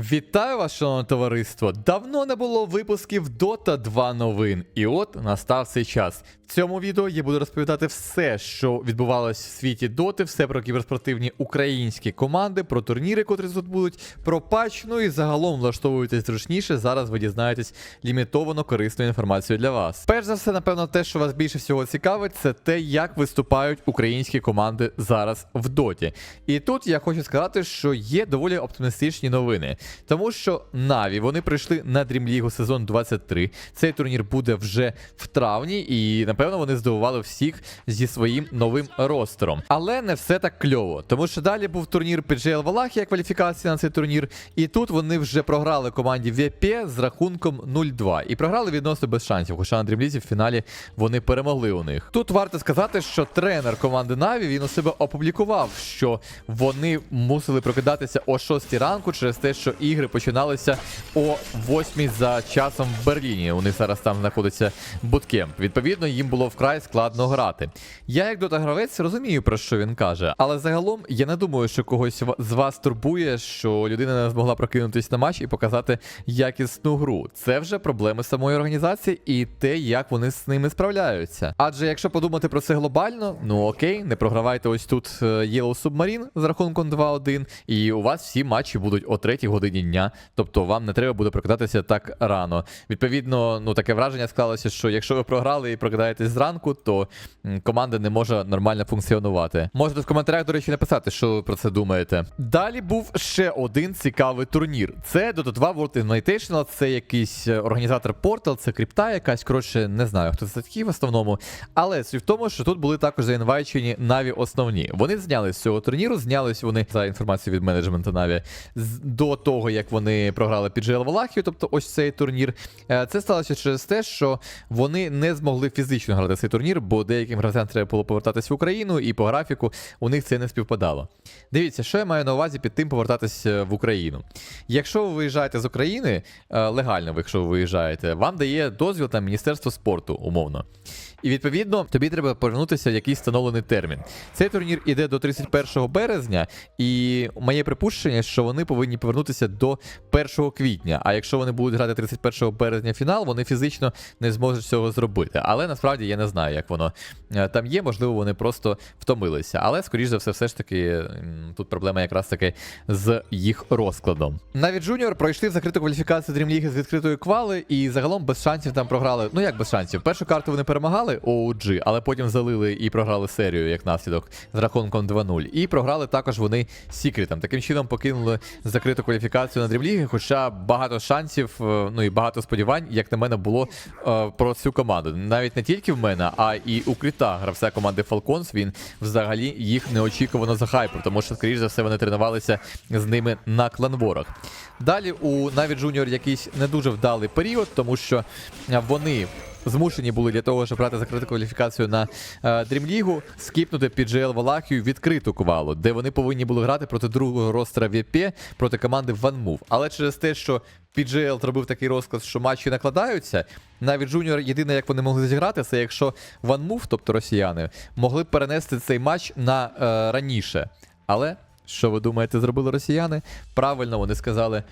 Вітаю вас, шановне товариство! Давно не було випусків Dota 2 новин, і от настав цей час. В цьому відео я буду розповідати все, що відбувалось в світі Доти, все про кіберспортивні українські команди, про турніри, котрі тут будуть, про патч, ну і загалом влаштовуйтесь зручніше. Зараз ви дізнаєтесь лімітовано корисну інформацію для вас. Перш за все, напевно, те, що вас більше всього цікавить, це те, як виступають українські команди зараз в Доті. І тут я хочу сказати, що є доволі оптимістичні новини. Тому що Наві вони прийшли на Dream League сезон 23. Цей турнір буде вже в травні, і напевно вони здивували всіх зі своїм новим ростером. Але не все так кльово, тому що далі був турнір PGL Валахія, кваліфікація на цей турнір. І тут вони вже програли команді VP з рахунком 0-2. І програли відносно без шансів. Хоча на Dream League в фіналі вони перемогли у них. Тут варто сказати, що тренер команди Наві він у себе опублікував, що вони мусили прокидатися о 6 ранку через те, що ігри починалися о 8 за часом в Берліні. У них зараз там знаходиться буткемп. Відповідно, їм було вкрай складно грати. Я, як дотагравець, розумію, про що він каже, але загалом я не думаю, що когось з вас турбує, що людина не змогла прокинутись на матч і показати якісну гру. Це вже проблеми самої організації і те, як вони з ними справляються. Адже якщо подумати про це глобально, ну окей, не програвайте ось тут е, Yellow Submarine з рахунком 2-1, і у вас всі матчі будуть о 3 годині дня, тобто вам не треба буде прокидатися так рано. Відповідно, ну таке враження склалося, що якщо ви програли і прокидаєтесь зранку, то команда не може нормально функціонувати. Можете в коментарях, до речі, написати, що ви про це думаєте. Далі був ще один цікавий турнір. Це Dota 2 World Invitational, це якийсь е, організатор Portal, це крипта якась. Коротше, не знаю, хто це такий в основному. Але суть в тому, що тут були також заінвайчені Наві основні. Вони зняли з цього турніру, знялись вони за інформацією від менеджменту Наві до того, як вони програли під Валахію, тобто ось цей турнір. Е, Це сталося через те, що вони не змогли фізично грати цей турнір, бо деяким гравцям треба було повертатись в Україну, і по графіку у них це не співпадало. Дивіться, що я маю на увазі під тим повертатись е, в Україну. Якщо ви виїжджаєте з України, е, легально, якщо ви виїжджаєте, вам дає дозвіл там Міністерство спорту, умовно. І відповідно тобі треба повернутися в якийсь встановлений термін. Цей турнір іде до 31 березня, і моє припущення, що вони повинні повернутися до 1 квітня. А якщо вони будуть грати 31 березня фінал, вони фізично не зможуть цього зробити. Але насправді я не знаю, як воно е, там є. Можливо, вони просто втомилися. Але скоріш за все, все ж таки тут проблема якраз таки з їх розкладом. Навіть Junior пройшли в закриту кваліфікацію League з відкритої квали, і загалом без шансів там програли. Ну як без шансів? Першу карту вони перемагали OG, але потім залили і програли серію як наслідок з рахунком 2-0. І програли також вони Сікретом. Таким чином покинули закриту кваліфікацію на Dream хоча багато шансів, е, ну і багато сподівань, як на мене, було е, про цю команду. Навіть не тільки в мене, а і у Кріта, гравця команди Falcons, він взагалі їх неочікувано захайпив, тому що, скоріш за все, вони тренувалися з ними на кланворах. Далі у Наві Junior якийсь не дуже вдалий період, тому що е, вони. Змушені були для того, щоб брати закриту кваліфікацію на е, League, скіпнути під GL Валахію відкриту квалу, де вони повинні були грати проти другого ростера VP, проти команди OneMove. Але через те, що PGL зробив такий розклад, що матчі накладаються, навіть Junior єдине, як вони могли зіграти, це якщо OneMove, тобто росіяни, могли перенести цей матч на е, раніше. Але що ви думаєте, зробили росіяни? Правильно, вони сказали: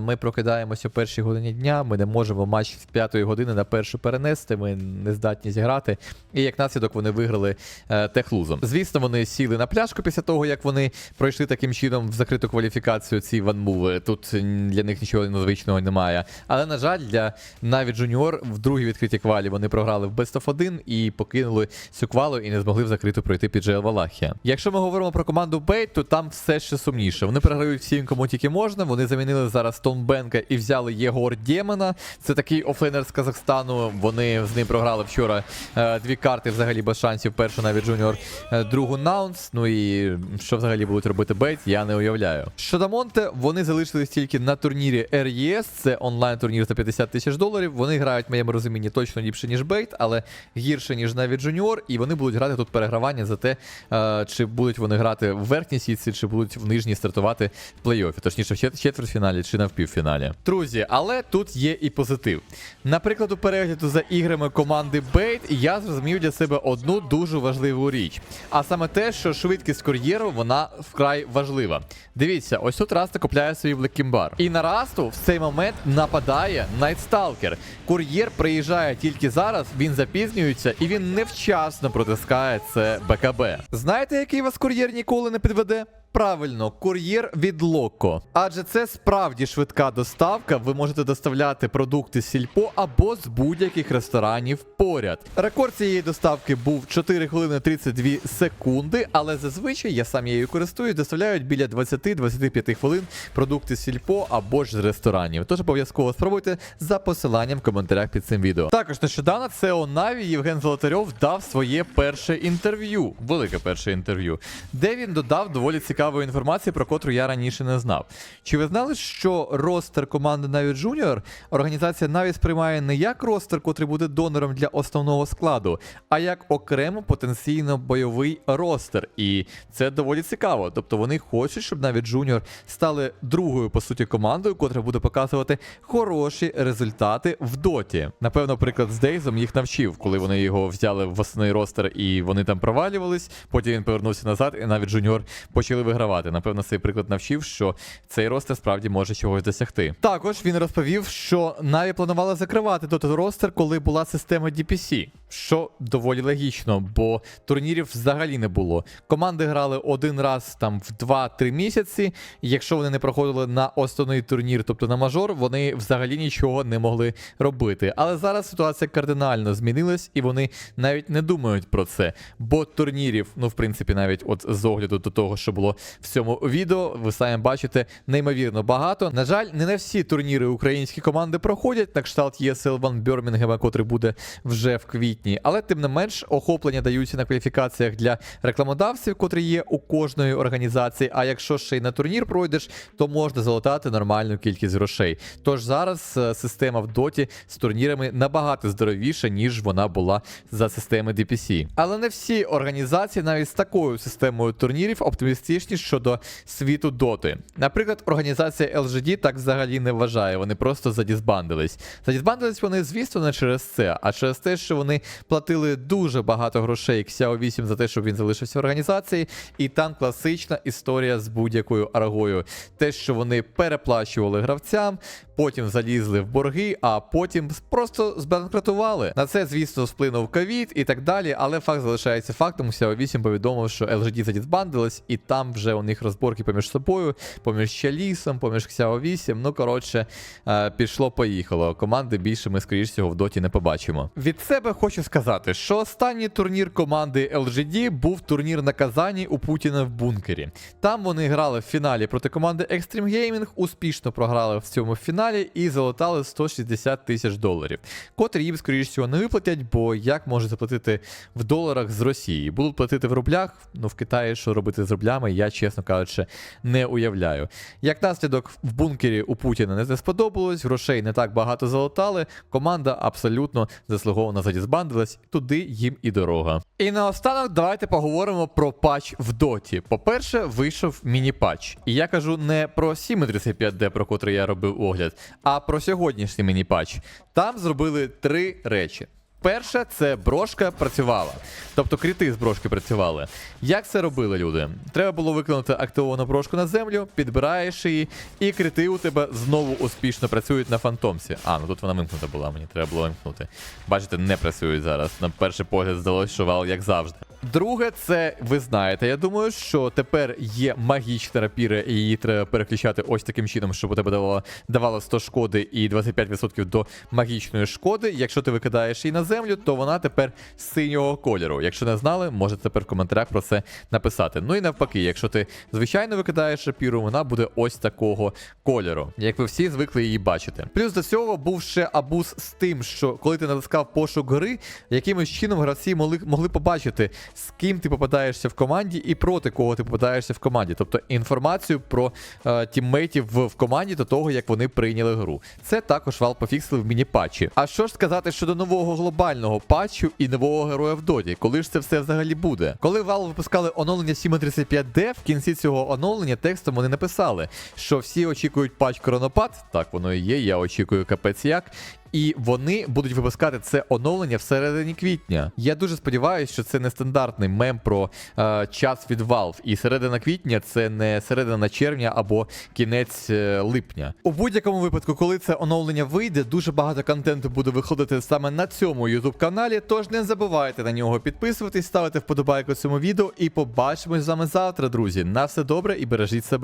ми прокидаємося о першій годині дня, ми не можемо матч з п'ятої години на першу перенести, ми не здатні зіграти. І як наслідок вони виграли е, техлузом. Звісно, вони сіли на пляшку після того, як вони пройшли таким чином в закриту кваліфікацію ці ванмуви. Тут для них нічого незвичного немає. Але, на жаль, для навіть Junior в другій відкритій квалі вони програли в Best of 1 і покинули цю квалу і не змогли в закриту пройти під GL Валахія. Якщо ми говоримо про команду Бейт, то там все ще сумніше. Вони програють всім, кому тільки можна. Вони замінили зараз Тонбенка і взяли Єгор Демона. Це такий офлейнер з Казахстану. Вони з ним програли вчора е, дві карти взагалі без шансів. Першу навіть Junior, е, другу Наунс. Ну і що взагалі будуть робити Бейт, я не уявляю. Щодо Монте, вони залишились тільки на турнірі RES, це онлайн-турнір за 50 тисяч доларів. Вони грають, в моєму розумінні, точно ліпше, ніж Бейт, але гірше, ніж навіть Junior, і вони будуть грати тут перегравання за те, е, чи будуть вони грати в верхній сітці, чи будуть в нижній стартувати в плей-оффі, точніше в чет- четвертьфіналі чи на впівфіналі. Друзі, але тут є і позитив. Наприклад, у перегляду за іграми команди Бейт я зрозумів для себе одну дуже важливу річ. А саме те, що швидкість кур'єру вона вкрай важлива. Дивіться, ось тут Раста купляє свій Блекімбар. І на Расту в цей момент нападає Найтсталкер. Кур'єр приїжджає тільки зараз, він запізнюється і він невчасно протискає це БКБ. Знаєте, який вас кур'єр ніколи не підведе? Правильно, кур'єр від Локо. Адже це справді швидка доставка. Ви можете доставляти продукти з сільпо або з будь-яких ресторанів поряд. Рекорд цієї доставки був 4 хвилини 32 секунди, але зазвичай я сам її користуюсь, доставляють біля 20-25 хвилин продукти з сільпо або ж з ресторанів. Тож обов'язково спробуйте за посиланням в коментарях під цим відео. Також нещодавно СЕО Наві Євген Золотарьов дав своє перше інтерв'ю, велике перше інтерв'ю, де він додав доволі цікавої інформації, про котру я раніше не знав. Чи ви знали, що ростер команди Наві Junior організація Наві сприймає не як ростер, котрий буде донором для основного складу, а як окремо потенційно бойовий ростер. І це доволі цікаво. Тобто вони хочуть, щоб навіть Junior стали другою по суті командою, котра буде показувати хороші результати в доті. Напевно, приклад з Дейзом їх навчив, коли вони його взяли в основний ростер і вони там провалювались. Потім він повернувся назад, і навіть Junior почали вигравати. Напевно, цей приклад навчив, що цей ростер справді може чогось досягти. Також він розповів, що Наві планували закривати доти ростер, коли була система DPC. Що доволі логічно, бо турнірів взагалі не було. Команди грали один раз там в 2-3 місяці. Якщо вони не проходили на основний турнір, тобто на мажор, вони взагалі нічого не могли робити. Але зараз ситуація кардинально змінилась, і вони навіть не думають про це. Бо турнірів, ну в принципі, навіть от з огляду до того, що було в цьому відео, ви самі бачите неймовірно багато. На жаль, не на всі турніри українські команди проходять, на кшталт ESL One Birmingham, котрий буде вже в квітні. Але тим не менш, охоплення даються на кваліфікаціях для рекламодавців, котрі є у кожної організації. А якщо ще й на турнір пройдеш, то можна залатати нормальну кількість грошей. Тож зараз е, система в доті з турнірами набагато здоровіша, ніж вона була за системи DPC. Але не всі організації навіть з такою системою турнірів оптимістичні щодо світу доти. Наприклад, організація LGD так взагалі не вважає, вони просто задізбандились. Задізбандились вони, звісно, не через це, а через те, що вони платили дуже багато грошей Xiao 8 за те, щоб він залишився в організації, і там класична історія з будь-якою аргою. Те, що вони переплачували гравцям, потім залізли в борги, а потім просто збанкрутували. На це, звісно, вплинув ковід і так далі, але факт залишається фактом. Xiao 8 повідомив, що LGD задізбандились, і там вже у них розборки поміж собою, поміж Чалісом, поміж Xiao 8. Ну, коротше, е, пішло-поїхало. Команди більше ми, скоріш всього, в доті не побачимо. Від себе хочу сказати, що останній турнір команди LGD був турнір на Казані у Путіна в бункері. Там вони грали в фіналі проти команди Extreme Gaming, успішно програли в цьому фіналі і залатали 160 тисяч доларів, котрі їм, скоріш всього, не виплатять, бо як можуть заплатити в доларах з Росії? Будуть платити в рублях. Ну в Китаї що робити з рублями, я чесно кажучи, не уявляю. Як наслідок в бункері у Путіна не сподобалось, грошей не так багато залатали. Команда абсолютно заслуговано задізбандилась, туди їм і дорога. І наостанок давайте поговоримо про патч в доті. По-перше, вийшов міні-патч. І я кажу не про 735D, про котрий я робив огляд, а про сьогоднішній міні-патч. Там зробили три речі. Перше, це брошка працювала. Тобто кріти з брошки працювали. Як це робили люди? Треба було виконати активовану брошку на землю, підбираєш її, і крити у тебе знову успішно працюють на фантомсі. А, ну тут вона вимкнута була, мені треба було вимкнути. Бачите, не працюють зараз. На перший погляд здалося, що вал як завжди. Друге, це ви знаєте. Я думаю, що тепер є магічна рапіра, і її треба переключати ось таким чином, щоб у тебе давало, давало 100 шкоди і 25% до магічної шкоди. Якщо ти викидаєш її на землю, то вона тепер синього кольору. Якщо не знали, можете тепер в коментарях про це написати. Ну і навпаки, якщо ти звичайно викидаєш рапіру, вона буде ось такого кольору, як ви всі звикли її бачити. Плюс до цього був ще абуз з тим, що коли ти натискав пошук гри, якимось чином гравці могли, могли побачити з ким ти попадаєшся в команді і проти кого ти попадаєшся в команді. Тобто інформацію про е, тіммейтів в, в команді до того, як вони прийняли гру. Це також Valve пофіксили в міні-патчі. А що ж сказати щодо нового глобального патчу і нового героя в доті? Коли ж це все взагалі буде? Коли Valve випускали оновлення 7.35D, в кінці цього оновлення текстом вони написали, що всі очікують патч Коронопад. Так воно і є, я очікую капець як. І вони будуть випускати це оновлення всередині квітня. Я дуже сподіваюся, що це не стандартний мем про е, час від Valve. І середина квітня це не середина червня або кінець е, липня. У будь-якому випадку, коли це оновлення вийде, дуже багато контенту буде виходити саме на цьому youtube каналі. Тож не забувайте на нього підписуватись, ставити вподобайку цьому відео. І побачимось з вами завтра, друзі. На все добре і бережіть себе.